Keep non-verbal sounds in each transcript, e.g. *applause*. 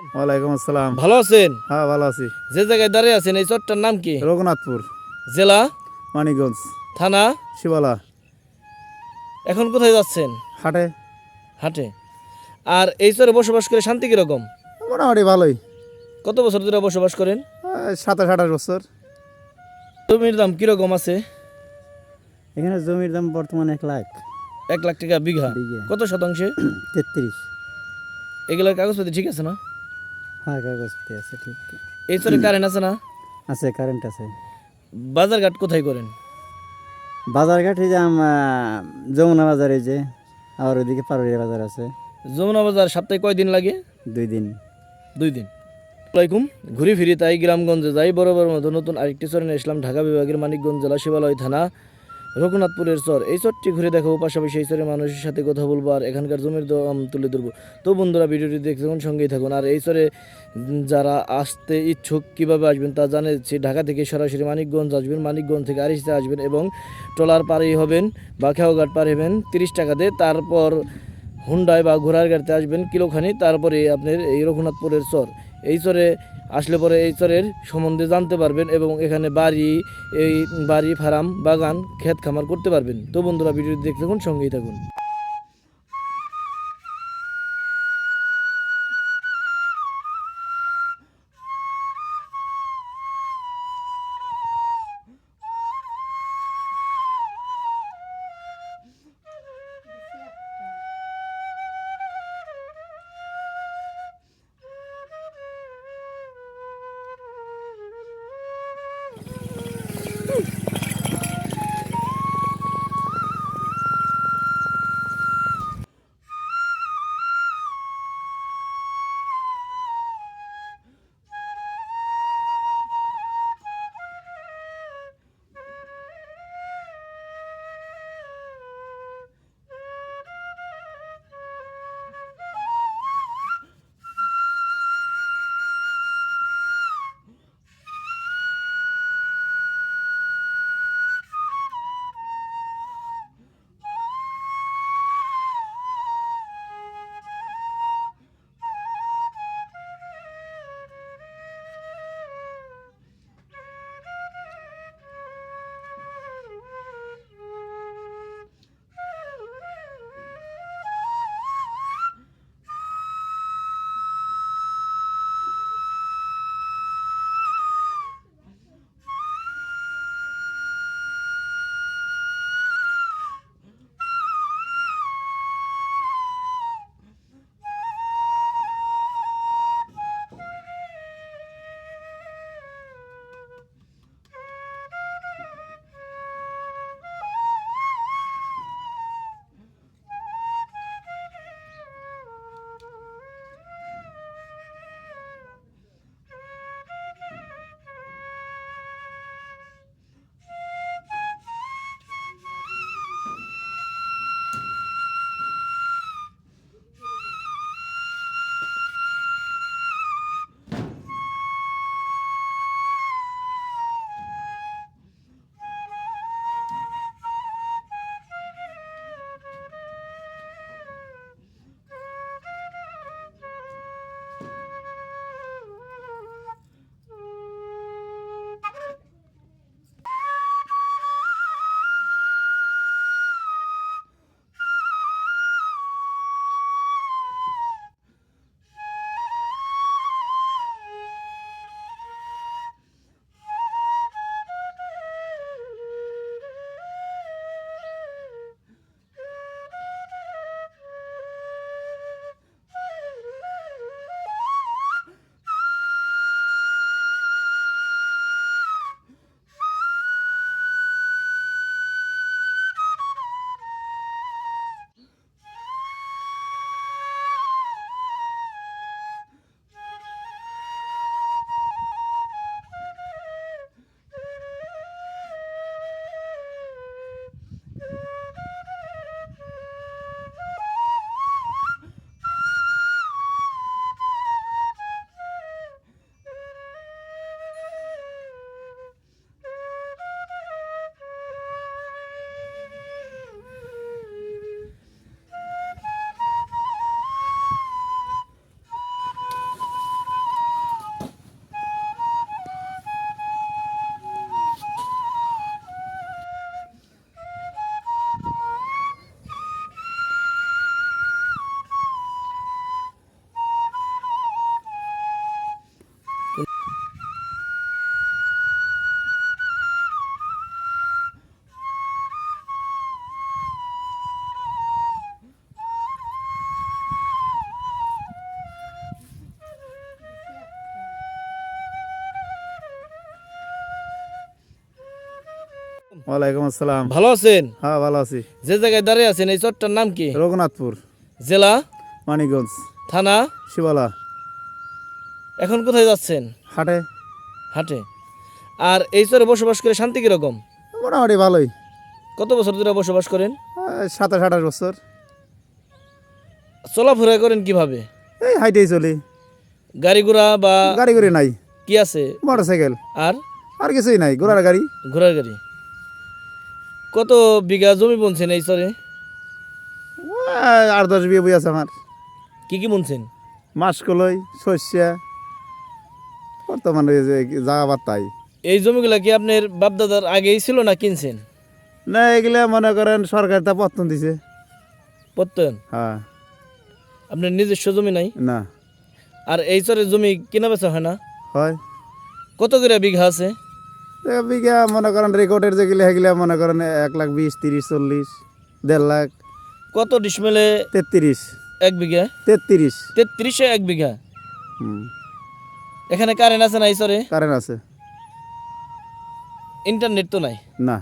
ওয়ালাইকুম আসসালাম। ভালো আছেন? হ্যাঁ ভালো আছি। যে জায়গায় দাঁড়িয়ে আছেন এই চরটার নাম কি? রঘুনাথপুর জেলা? মানিকগঞ্জ থানা? শিবালা। এখন কোথায় যাচ্ছেন? হাটে। হাটে। আর এই চরে বসবাস করে শান্তি কীরকম? মোটামুটি ভালোই। কত বছর ধরে বসবাস করেন? সাতাশ আঠাশ বছর। জমির দাম কীরকম আছে? এখানে জমির দাম বর্তমানে এক লাখ। এক লাখ টাকা বিঘা। বিঘা। কত শতাংশে? তেত্রিশ। এগুলোর কাগজপত্র ঠিক আছে না? হ্যাঁ কাগজপত্র আছে ঠিক। এই চরে কারেন্ট আছে না? আছে কারেন্ট আছে। বাজারঘাট কোথায় করেন? বাজারঘাট এই যে যমুনা বাজার এই যে আর ওইদিকে পারুরিয়া বাজার আছে। যমুনা বাজার সপ্তাহে কয় দিন লাগে? দুই দিন। দুই দিন। আসসালামাইকুম ঘুরি ফিরি তাই গ্রামগঞ্জে যাই বরাবর মতো নতুন আরেকটি চরে নিয়ে আসলাম ঢাকা বিভাগের মানিকগঞ্জ জেলা শিবালয় থানা রঘুনাথপুরের চর। এই চরটি ঘুরে দেখাবো পাশাপাশি এই চরের মানুষের সাথে কথা বলব আর এখানকার জমির দাম তুলে ধরবো। তো বন্ধুরা, ভিডিওটি দেখতে সঙ্গেই থাকুন। আর এই চরে যারা আসতে ইচ্ছুক কীভাবে আসবেন তা জানাচ্ছি ঢাকা থেকে সরাসরি মানিকগঞ্জ আসবেন, মানিকগঞ্জ থেকে আরিসতে আসবেন এবং ট্রলার পারেই হবেন বা খেয়াঘাট পার হবেন তিরিশ টাকাতে তারপর হুন্ডায় বা ঘোড়ার গাড়িতে আসবেন কিলোখানি। তারপরে আপনার এই রঘুনাথপুরের চর। এই চরে আসলে পরে এই চরের সম্বন্ধে জানতে পারবেন এবং এখানে বাড়ি, এই বাড়ি, ফার্ম, বাগান, ক্ষেত খামার করতে পারবেন। তো বন্ধুরা, ভিডিওটি দেখতে থাকুন, সঙ্গেই থাকুন। ওয়ালাইকুম আসসালাম। ভালো আছেন? হ্যাঁ ভালো আছি। যে জায়গায় দাঁড়িয়ে আছেন এই চরটার নাম কি? রঘুনাথপুর জেলা? মানিকগঞ্জ। থানা? শিবালা। এখন কোথায় যাচ্ছেন? হাটে। হাটে। আর এই চরে বসবাস করে শান্তি কীরকম? মোটামুটি ভালোই। কত বছর ধরে বসবাস করেন? সাতাশ আঠাশ বছর। চলাফেরা করেন কীভাবে? এই হাইটেই চলি। গাড়ি ঘোড়া বা গাড়ি করে নাই। কি আছে? মোটর সাইকেল আর? আর কিছুই নাই ঘোড়ার গাড়ি। ঘোড়ার গাড়ি। কত বিঘা জমি বুনছেন এই ও, আট দশ বিঘা বই আছে আমার। কি কি বুনছেন? মাসকলই শস্যা বর্তমানে জায়গা তাই। এই জমিগুলো কি আপনার বাপদাদার আগেই ছিল না কিনছেন? না এগুলা মনে করেন সরকার তা পত্তন দিছে। পত্তন? হ্যাঁ। আপনার নিজস্ব জমি নাই? না। আর এই চরের জমি কেনা বেচা হয় না? হয়। কত করে বিঘা আছে? বিঘা মনে করেন রেকর্ডের যেগুলো সেগুলা মনে করেন এক লাখ বিশ তিরিশ চল্লিশ দেড় লাখ। কত ডিসমেলে? তেত্রিশ। এক বিঘা? তেত্রিশ। তেত্রিশে এক বিঘা? এখানে কারেন্ট আছে না চরে কারেন্ট আছে। ইন্টারনেট তো নাই? না।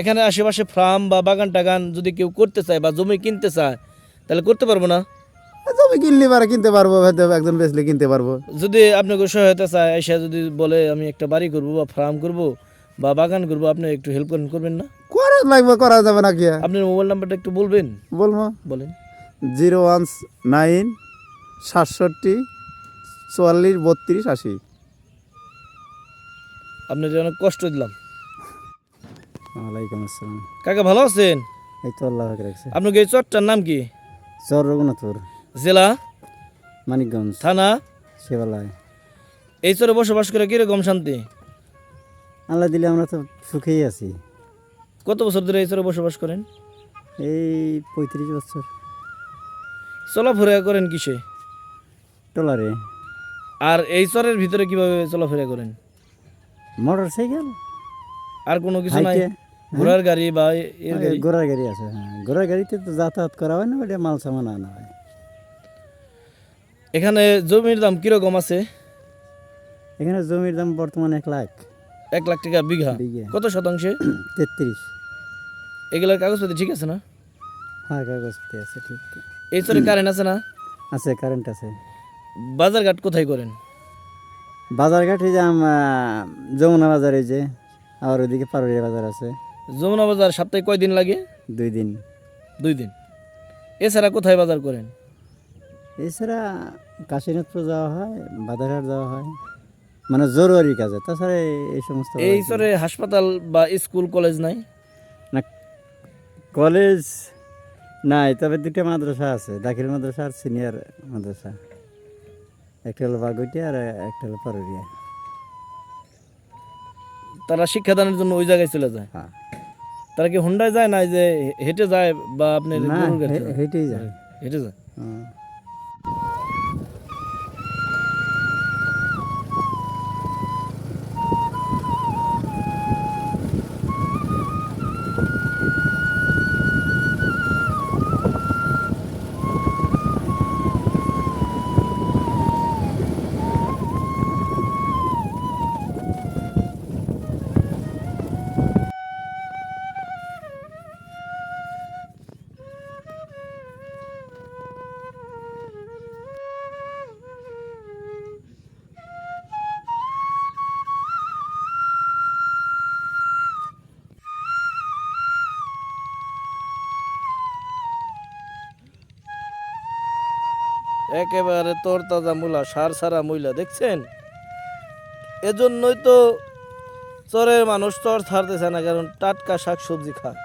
এখানে আশেপাশে ফার্ম বা বাগান টাগান যদি কেউ করতে চায় বা জমি কিনতে চায় তাহলে করতে পারব না? জমি কিনলে পারে কিনতে পারব হয়তো একজন বেচলে কিনতে পারব। যদি আপনাকে সহায়তা চায় এসে যদি বলে আমি একটা বাড়ি করব বা ফার্ম করব বা বাগান করব আপনি একটু হেল্প করেন করবেন না? করা লাগবে করা যাবে না কি আপনার মোবাইল নাম্বারটা একটু বলবেন। বলব। বলেন। জিরো ওয়ান নাইন সাতষট্টি চুয়াল্লিশ বত্রিশ আশি। আপনার অনেক কষ্ট দিলাম। ওয়ালাইকুম আসসালাম। কাকা ভালো আছেন? এই তো আল্লাহ আপনার এই চরটার নাম কি? চর রঘুনাথপুর। জেলা? মানিকগঞ্জ। থানা? শিবালয়। এই চরে বসবাস করে কীরকম শান্তি? আল্লাহ দিলে আমরা তো সুখেই আছি। কত বছর ধরে এই চরে বসবাস করেন? এই পঁয়ত্রিশ বছর। চলাফেরা করেন কিসে? টলারে আর এই চরের ভিতরে কীভাবে চলাফেরা করেন? Motor cycle. আর কোনো কিছু নাই? হাইটে ঘোড়ার গাড়ি বা ঘোড়ার গাড়ি আছে হ্যাঁ। ঘোড়ার গাড়িতে তো যাতায়াত করা হয় না ওটা মাল সামান আনা হয়। এখানে জমির দাম কীরকম আছে? এখানে জমির দাম বর্তমানে এক লাখ। এক লাখ টাকা বিঘা। কত শতাংশে? *clears throat* তেত্রিশ। এগুলোর কাগজপত্র ঠিক আছে না? হ্যাঁ কাগজপত্র আছে ঠিক। এই চরে কারেন্ট আছে না? *clears throat* আছে কারেন্ট আছে। বাজারঘাট কোথায় করেন? বাজারঘাট এই যে যমুনা বাজার এই যে আর ওইদিকে পারুরিয়া বাজার আছে। যমুনা বাজার সপ্তাহে কয় দিন লাগে? দুই দিন। দুই দিন। এছাড়া কোথায় বাজার করেন? এছাড়া কাশীনাথপুর যাওয়া হয় বাজারহাট যাওয়া হয়। মানে জরুরি কাজে তাছাড়া এই- সমস্ত এই চরে হাসপাতাল বা স্কুল কলেজ নাই? না কলেজ নাই তবে দুটো মাদ্রাসা আছে দাখিল মাদ্রাসা আর সিনিয়র মাদ্রাসা। একটা হলো বাগুইটি আর একটা হলো পারুরিয়া তারা শিক্ষাদানের জন্য ওই জায়গায় চলে যায়? হ্যাঁ। তারা কি হুন্ডায় যায় না যে হেঁটে যায় বা আপনি? হেঁটেই যায়। হেঁটে যায়? হুম। একেবারে তোর তাজা মূলা, সার সারা মহিলা দেখছেন? এজন্যই তো চরের মানুষ চর ছাড়তেছে না, কারণ টাটকা শাক সবজি খায়।